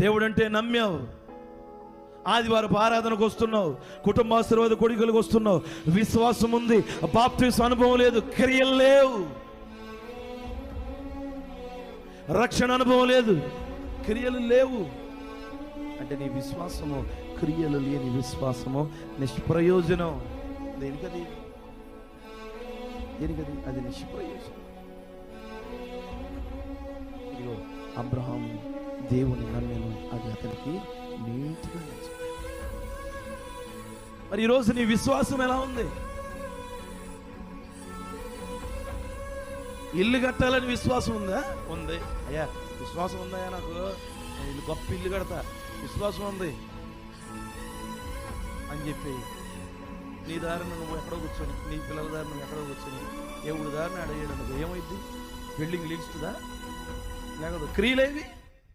దేవుడంటే నమ్మావు. ఆదివారం ఆరాధనకు వస్తున్నావు. కుటుంబాశీర్వాద కొడుకులకు వస్తున్నావు. విశ్వాసం ఉంది. బాప్తిస్ అనుభవం లేదు. క్రియలు లేవు. రక్షణ అనుభవం లేదు. క్రియలు లేవు. అంటే నీ విశ్వాసము క్రియలు లేని విశ్వాసము నిష్ప్రయోజనం. దేనికది? దేనికది? అది నిష్ప్రయోజనం. ఇదిగో అబ్రహాం దేవుని అతనికి నీతిగా. మరి ఈరోజు నీ విశ్వాసం ఎలా ఉంది? ఇల్లు కట్టాలని విశ్వాసం ఉందా? ఉంది. అయ్యా విశ్వాసం ఉందయ్యా నాకు. ఇల్లు గొప్ప ఇల్లు కడతా. విశ్వాసం ఉంది. అని చెప్పి నీ దారిన నువ్వు ఎక్కడో కూర్చొని నీ పిల్లల దారి నువ్వు ఎక్కడో కూర్చొని ఎవడి దారిని అడిగాడు నువ్వు ఏమైంది? బిల్డింగ్ లీడ్స్తుందా లేకపోతే క్రియలేవి